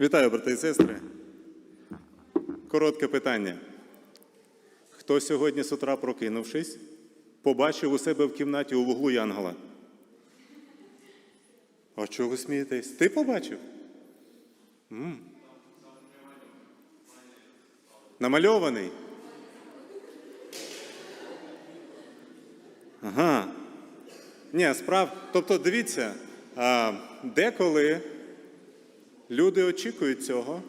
Вітаю, брати і сестри. Коротке питання. Хто сьогодні з утра, прокинувшись, побачив у себе в кімнаті у вуглу Янгела? А чого ви смієтесь? Ти побачив? М. Намальований? Ага. Ні, справ. Тобто, дивіться, а, деколи люди очікують цього,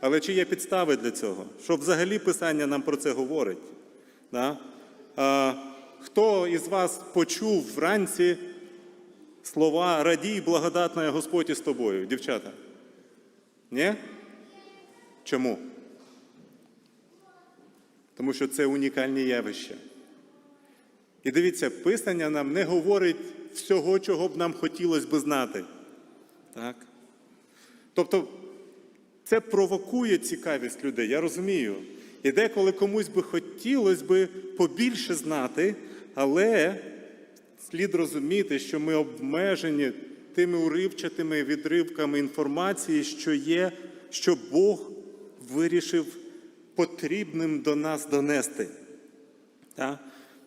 але чи є підстави для цього? Що взагалі Писання нам про це говорить? Да? А, хто із вас почув вранці слова радій, благодатна Господь із тобою, дівчата? Ні? Чому? Тому що це унікальні явища. І дивіться, Писання нам не говорить всього, чого б нам хотілося би знати. Так? Тобто це провокує цікавість людей, я розумію. І деколи комусь би хотілося би побільше знати, але слід розуміти, що ми обмежені тими уривчатими відривками інформації, що є, що Бог вирішив потрібним до нас донести. Так?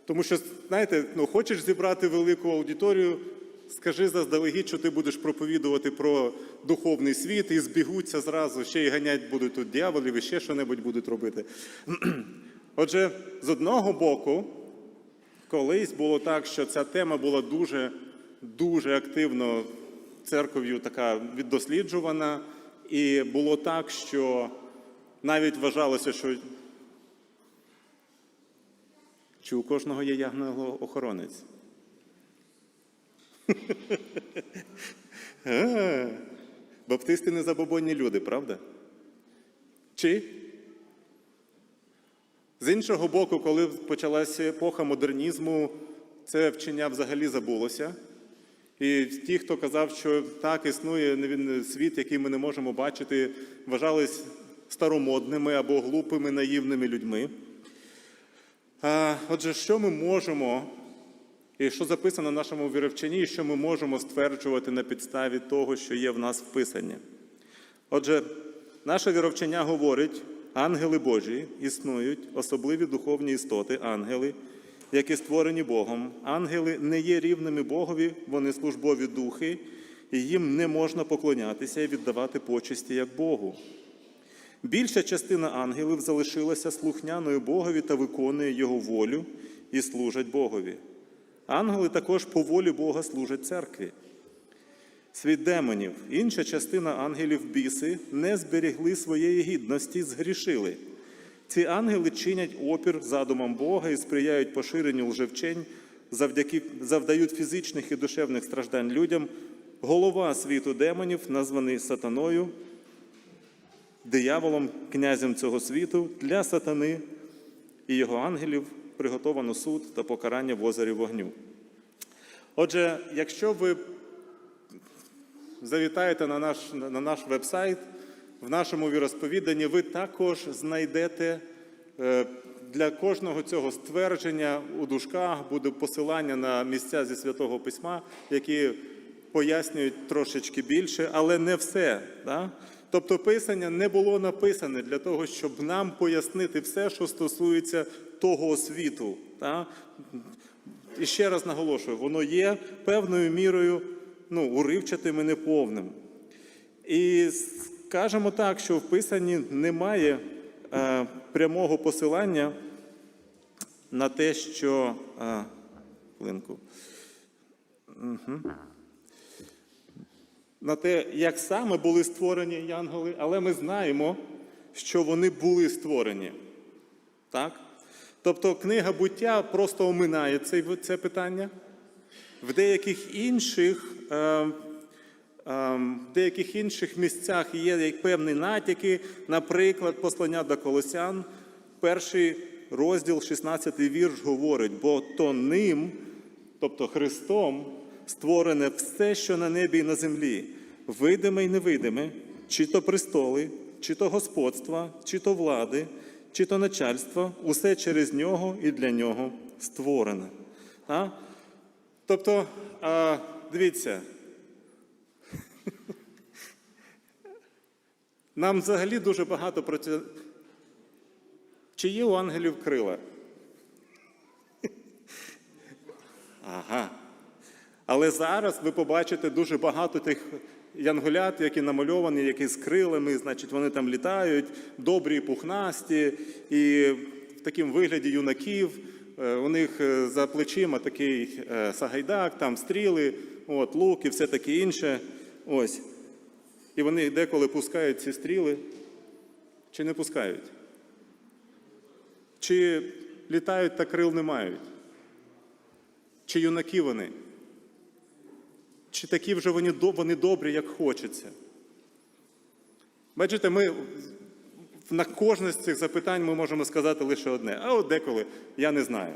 Тому що, знаєте, ну, хочеш зібрати велику аудиторію, скажи заздалегідь, що ти будеш проповідувати про духовний світ, і збігуться зразу, ще й ганять будуть тут дьяволів, і ще що-небудь будуть робити. Отже, з одного боку, колись було так, що ця тема була дуже, дуже активно церков'ю така віддосліджувана, і було так, що навіть вважалося, що чи у кожного є ягнео-охоронець? А, Баптисти не забобонні люди, правда? Чи? З іншого боку, коли почалася епоха модернізму, це вчення взагалі забулося. І ті, хто казав, що так існує світ, який ми не можемо бачити, вважались старомодними або глупими, наївними людьми. Отже, що ми можемо, і що записано в нашому віровченні, і що ми можемо стверджувати на підставі того, що є в нас вписані? Отже, наше віровчення говорить, ангели Божі існують, особливі духовні істоти, ангели, які створені Богом. Ангели не є рівними Богові, вони службові духи, і їм не можна поклонятися і віддавати почесті як Богу. Більша частина ангелів залишилася слухняною Богові та виконує Його волю і служать Богові. Ангели також по волі Бога служать церкві. Світ демонів, інша частина ангелів біси не зберігли своєї гідності, згрішили. Ці ангели чинять опір задумам Бога і сприяють поширенню лжевчень, завдяки, завдають фізичних і душевних страждань людям. Голова світу демонів, названий сатаною, дияволом, князем цього світу, для сатани і його ангелів приготовано суд та покарання в озері вогню. Отже, якщо ви завітаєте на наш, на наш веб-сайт, в нашому віросповіданні ви також знайдете е, для кожного цього ствердження у дужках буде посилання на місця зі святого письма, які пояснюють трошечки більше, але не все. Да? Тобто писання не було написане для того, щоб нам пояснити все, що стосується того світу. Да? І ще раз наголошую, воно є певною мірою ну, уривчатим і неповним. І скажемо так, що в Писанні немає е, прямого посилання на те, що. Е. Угу. На те, як саме були створені янголи, але ми знаємо, що вони були створені. Так? Тобто книга буття просто оминає це, це питання. В деяких інших, е, е, деяких інших місцях є певні натяки, наприклад, послання до Колосян, перший розділ, 16 вірш говорить, бо то ним, тобто Христом, створене все, що на небі і на землі, видиме і невидиме, чи то престоли, чи то господства, чи то влади, чи то начальства, усе через нього і для нього створене. А? Тобто, а, дивіться, Нам взагалі дуже багато про це. Чи є у ангелів крила? Ага. Але зараз ви побачите дуже багато тих янголят, які намальовані, які з крилами, значить, вони там літають, добрі, пухнасті, і в такому вигляді юнаків. Е, У них е, за плечима такий е, сагайдак, там стріли, от, лук і все таке інше. Ось. І вони деколи пускають ці стріли, чи не пускають? Чи літають та крил не мають? Чи юнаки вони? Чи такі вже вони, вони добрі, як хочеться? Бачите, ми на кожне з цих запитань ми можемо сказати лише одне. А от деколи я не знаю.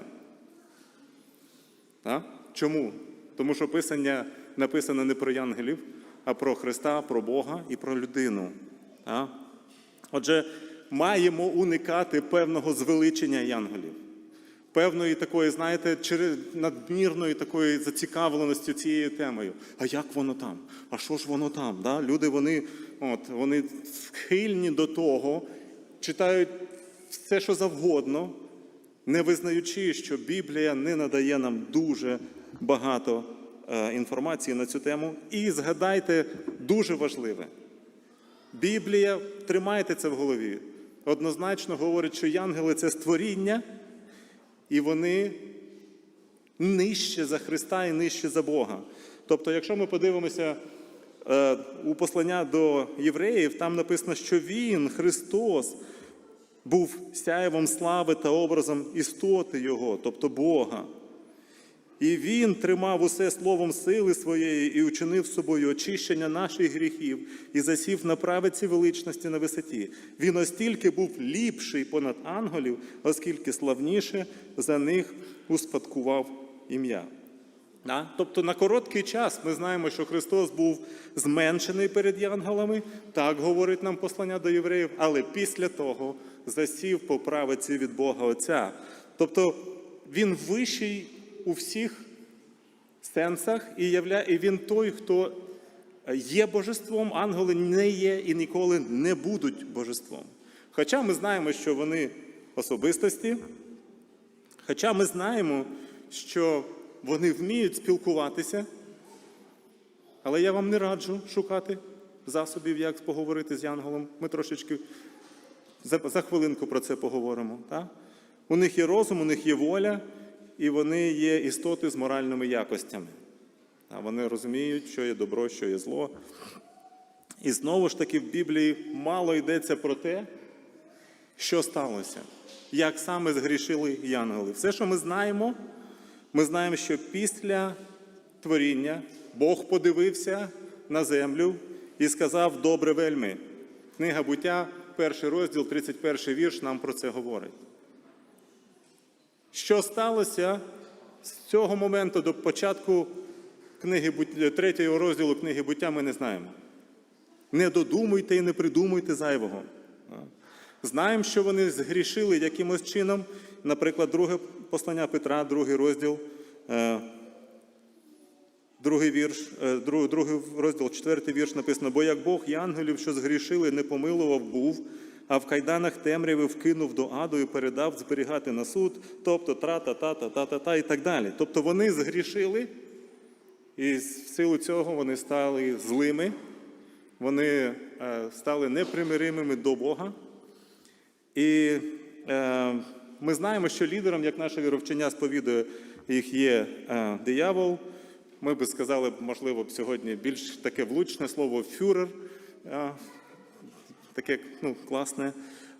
А? Чому? Тому що писання написано не про янголів, а про Христа, про Бога і про людину. А? Отже, маємо уникати певного звеличення янголів, певної такої, знаєте, надмірної такої зацікавленості цією темою. А як воно там? А що ж воно там? Да? Люди вони, от, вони схильні до того, читають все, що завгодно, не визнаючи, що Біблія не надає нам дуже багато е, інформації на цю тему. І згадайте дуже важливе. Біблія, тримайте це в голові. Однозначно говорить, що янголи це створіння, і вони нижче за Христа і нижче за Бога. Тобто, якщо ми подивимося е, у послання до євреїв, там написано, що Він, Христос, був сяєвом слави та образом істоти Його, тобто Бога. І він тримав усе словом сили своєї і учинив собою очищення наших гріхів і засів на правиці величності на висоті. Він остільки був ліпший понад ангелів, оскільки славніше за них успадкував ім'я. Да? Тобто на короткий час ми знаємо, що Христос був зменшений перед янголами, так говорить нам послання до євреїв, але після того засів по правиці від Бога Отця. Тобто він вищий у всіх сенсах і, він той, хто є божеством, ангели не є і ніколи не будуть божеством. Хоча ми знаємо, що вони особистості, хоча ми знаємо, що вони вміють спілкуватися, але я вам не раджу шукати засобів, як поговорити з янголом. Ми трошечки за, за хвилинку про це поговоримо. Так? У них є розум, у них є воля, і вони є істоти з моральними якостями. Вони розуміють, що є добро, що є зло. І знову ж таки в Біблії мало йдеться про те, що сталося, як саме згрішили янголи. Все, що ми знаємо, ми знаємо, що після творіння Бог подивився на землю і сказав добре вельми. Книга буття, перший розділ, 31 вірш, нам про це говорить. Що сталося з цього моменту до початку книги, третього розділу книги буття, ми не знаємо. Не додумуйте і не придумуйте зайвого. Знаємо, що вони згрішили якимось чином. Наприклад, друге послання Петра, другий розділ, е, другий вірш, е, другий розділ, четвертий вірш написано: бо як Бог і ангелів, що згрішили, не помилував був, а в кайданах темряви вкинув до аду і передав зберігати на суд, тобто тра-та-та-та-та-та і так далі. Тобто вони згрішили, і в силу цього вони стали злими, вони е, стали непримиримими до Бога. І е, ми знаємо, що лідером, як наше віровчення сповідує, їх є е, диявол. Ми би сказали, можливо, сьогодні більш таке влучне слово фюрер, таке ну, класне.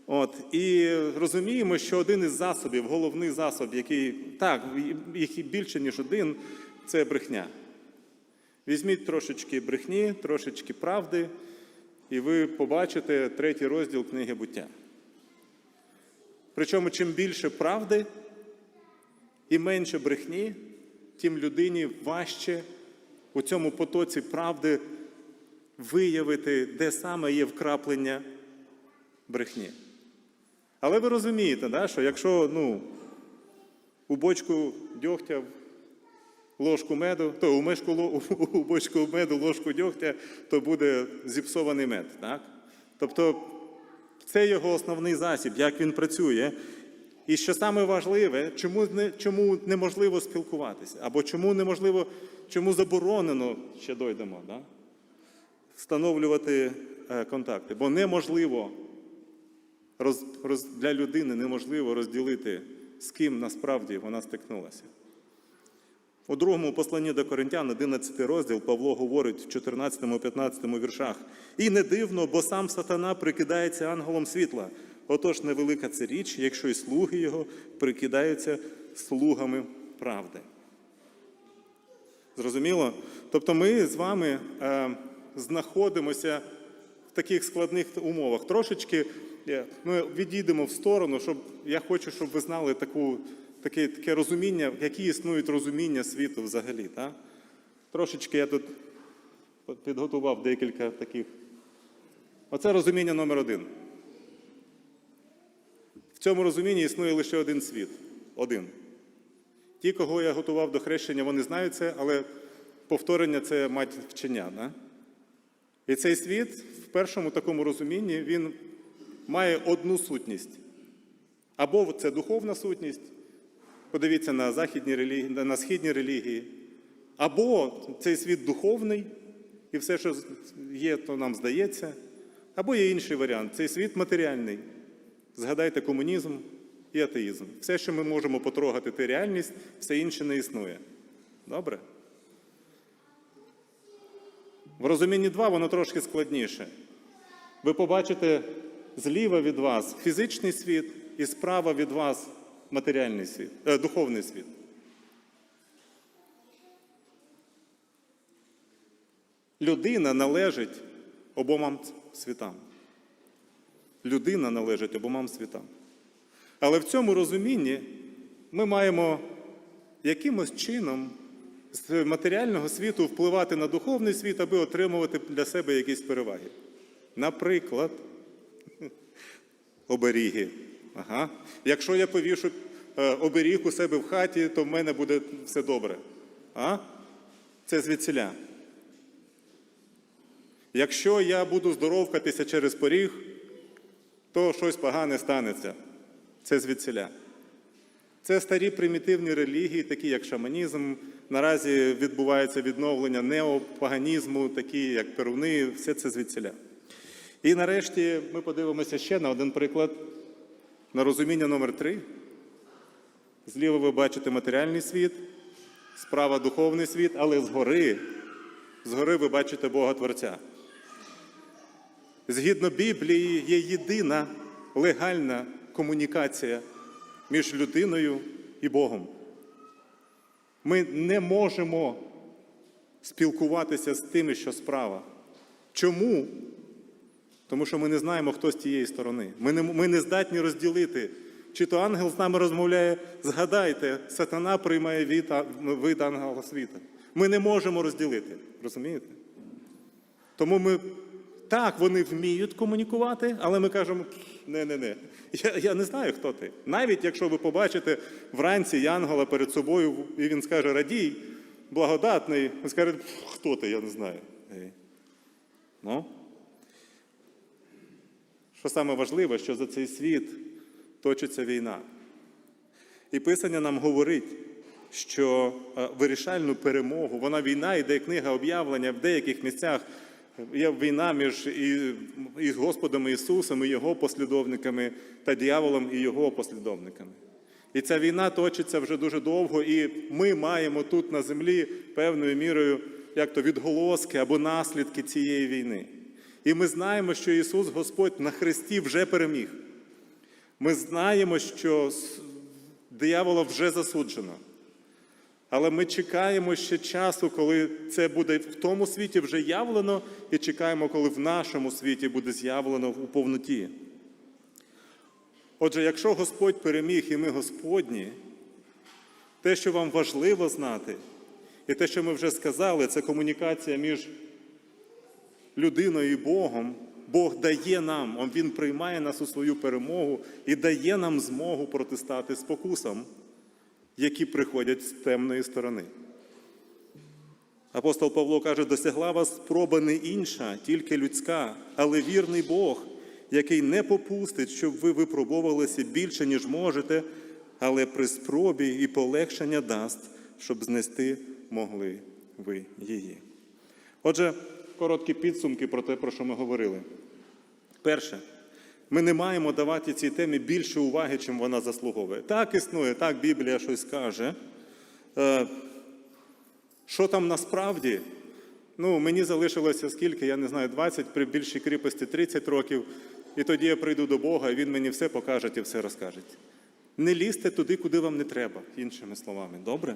От. І розуміємо, що один із засобів, головний засоб, який так, їх більше, ніж один, це брехня. Візьміть трошечки брехні, трошечки правди, і ви побачите третій розділ книги буття. Причому, чим більше правди і менше брехні, тим людині важче у цьому потоці правди виявити, де саме є вкраплення брехні. Але ви розумієте, да, що якщо ну, у бочку дьогтя ложку меду, то у, мешку, у бочку меду ложку дьогтя, то буде зіпсований мед. Так? Тобто це його основний засіб, як він працює. І що саме важливе, чому, не, чому неможливо спілкуватися, або чому неможливо, чому заборонено, ще дойдемо, да? Встановлювати е, контакти. Бо неможливо для людини неможливо розділити, з ким насправді вона стикнулася. У другому посланні до Коринтян, 11 розділ, Павло говорить в 14-15 віршах. І не дивно, бо сам сатана прикидається ангелом світла. Отож, невелика це річ, якщо й слуги його прикидаються слугами правди. Зрозуміло? Тобто ми з вами е, знаходимося в таких складних умовах. Трошечки е, ми відійдемо в сторону, щоб я хочу, щоб ви знали таку, таке, таке розуміння, які існують розуміння світу взагалі. Так? Трошечки я тут підготував декілька таких. Оце розуміння номер один. В цьому розумінні існує лише один світ. Один. Ті, кого я готував до хрещення, вони знають це, але повторення це мать вчення. Да? І цей світ в першому такому розумінні він має одну сутність. Або це духовна сутність, подивіться на західні релігії, на східні релігії, або цей світ духовний, і все, що є, то нам здається, або є інший варіант цей світ матеріальний. Згадайте комунізм і атеїзм. Все, що ми можемо потрогати, це реальність, все інше не існує. Добре? В розумінні 2 воно трошки складніше. Ви побачите зліва від вас фізичний світ і справа від вас матеріальний світ, е, духовний світ. Людина належить обомам світам. Людина належить обомам світам. Але в цьому розумінні ми маємо якимось чином з матеріального світу впливати на духовний світ, аби отримувати для себе якісь переваги. Наприклад, оберіги. Ага. Якщо я повішу е, оберіг у себе в хаті, то в мене буде все добре. А? Це звідсіля. Якщо я буду здоровкатися через поріг, то щось погане станеться. Це звідсіля. Це старі примітивні релігії, такі як шаманізм. Наразі відбувається відновлення неопаганізму, такі як перуни, все це звідсіля. І нарешті ми подивимося ще на один приклад на розуміння номер три. Зліва ви бачите матеріальний світ, справа духовний світ, але згори, згори ви бачите Бога Творця. Згідно Біблії, є єдина легальна комунікація між людиною і Богом. Ми не можемо спілкуватися з тими, що справа. Чому? Тому що ми не знаємо, хто з тієї сторони. Ми не, ми не здатні розділити. Чи то ангел з нами розмовляє, згадайте, сатана приймає від, вид ангела світа. Ми не можемо розділити. Розумієте? Тому ми так, вони вміють комунікувати, але ми кажемо, не-не-не, я, я не знаю, хто ти. Навіть якщо ви побачите вранці Янгола перед собою, і він скаже радій, благодатний, ви скажете, хто ти, я не знаю. Ну? Що саме важливе, що за цей світ точиться війна. І Писання нам говорить, що е, вирішальну перемогу, вона війна, іде книга об'явлення в деяких місцях. Є війна між і, і Господом Ісусом, і Його послідовниками та дьяволом і Його послідовниками. І ця війна точиться вже дуже довго, і ми маємо тут на землі певною мірою як то відголоски або наслідки цієї війни. І ми знаємо, що Ісус Господь на Христі вже переміг. Ми знаємо, що диявола вже засуджено. Але ми чекаємо ще часу, коли це буде в тому світі вже явлено, і чекаємо, коли в нашому світі буде з'явлено у повноті. Отже, якщо Господь переміг і ми Господні, те, що вам важливо знати, і те, що ми вже сказали, це комунікація між людиною і Богом. Бог дає нам, Він приймає нас у свою перемогу і дає нам змогу протистати спокусам які приходять з темної сторони. Апостол Павло каже: досягла вас спроба не інша, тільки людська, але вірний Бог, який не попустить, щоб ви випробовувалися більше, ніж можете, але при спробі і полегшення дасть, щоб знести могли ви її. Отже, короткі підсумки про те, про що ми говорили. Перше, ми не маємо давати цій темі більше уваги, чим вона заслуговує. Так існує, так Біблія щось каже. Е, Що там насправді? Ну, мені залишилося скільки, я не знаю, 20, при більшій кріпості 30 років, і тоді я прийду до Бога, і Він мені все покаже і все розкаже. Не лізьте туди, куди вам не треба, іншими словами. Добре?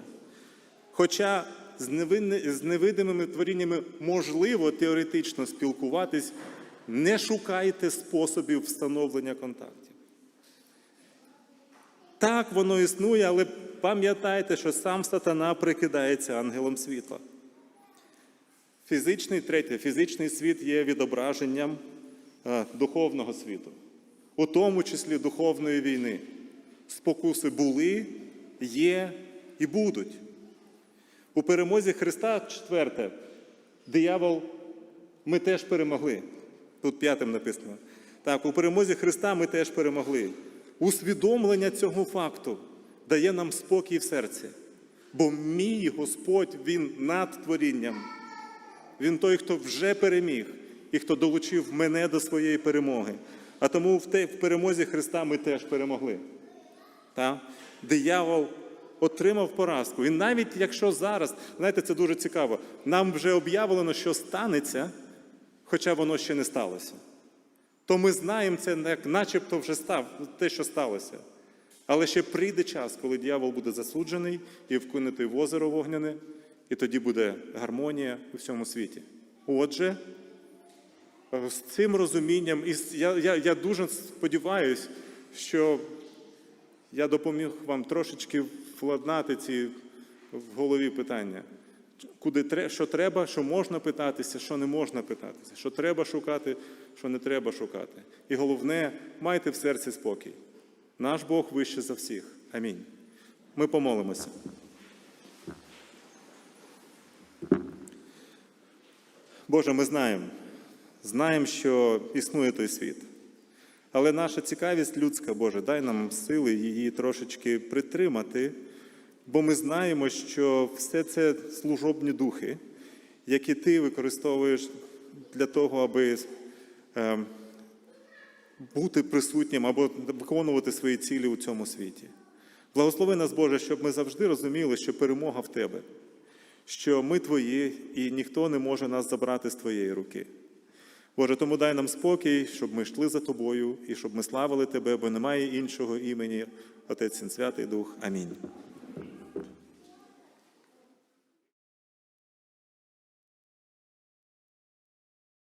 Хоча з невидимими творіннями можливо теоретично спілкуватись, не шукайте способів встановлення контактів. Так, воно існує, але пам'ятайте, що сам сатана прикидається ангелом світла. Фізичний, третє, фізичний світ є відображенням е, духовного світу, у тому числі духовної війни. Спокуси були, є і будуть. У перемозі Христа, четверте, диявол ми теж перемогли. Тут п'ятим написано. Так, у перемозі Христа ми теж перемогли. Усвідомлення цього факту дає нам спокій в серці. Бо мій Господь, Він над творінням. Він той, хто вже переміг і хто долучив мене до своєї перемоги. А тому в те- в перемозі Христа ми теж перемогли. Та? Диявол отримав поразку. І навіть якщо зараз, знаєте, це дуже цікаво, нам вже об'явлено, що станеться, хоча воно ще не сталося. То ми знаємо це, як начебто вже став те, що сталося. Але ще прийде час, коли диявол буде засуджений і вкинутий в озеро вогняне, і тоді буде гармонія у всьому світі. Отже, з цим розумінням, і я, я, я дуже сподіваюся, що я допоміг вам трошечки владнати ці в голові питання. Куди що треба, що можна питатися, що не можна питатися, що треба шукати, що не треба шукати. І головне, майте в серці спокій. Наш Бог вище за всіх. Амінь. Ми помолимося. Боже, ми знаємо, знаємо, що існує той світ. Але наша цікавість людська, Боже, дай нам сили її трошечки притримати, бо ми знаємо, що все це служобні духи, які ти використовуєш для того, аби е, бути присутнім або виконувати свої цілі у цьому світі. Благослови нас, Боже, щоб ми завжди розуміли, що перемога в Тебе, що ми Твої, і ніхто не може нас забрати з Твоєї руки. Боже, тому дай нам спокій, щоб ми йшли за Тобою і щоб ми славили Тебе, бо немає іншого імені, Отець Святий Дух. Амінь.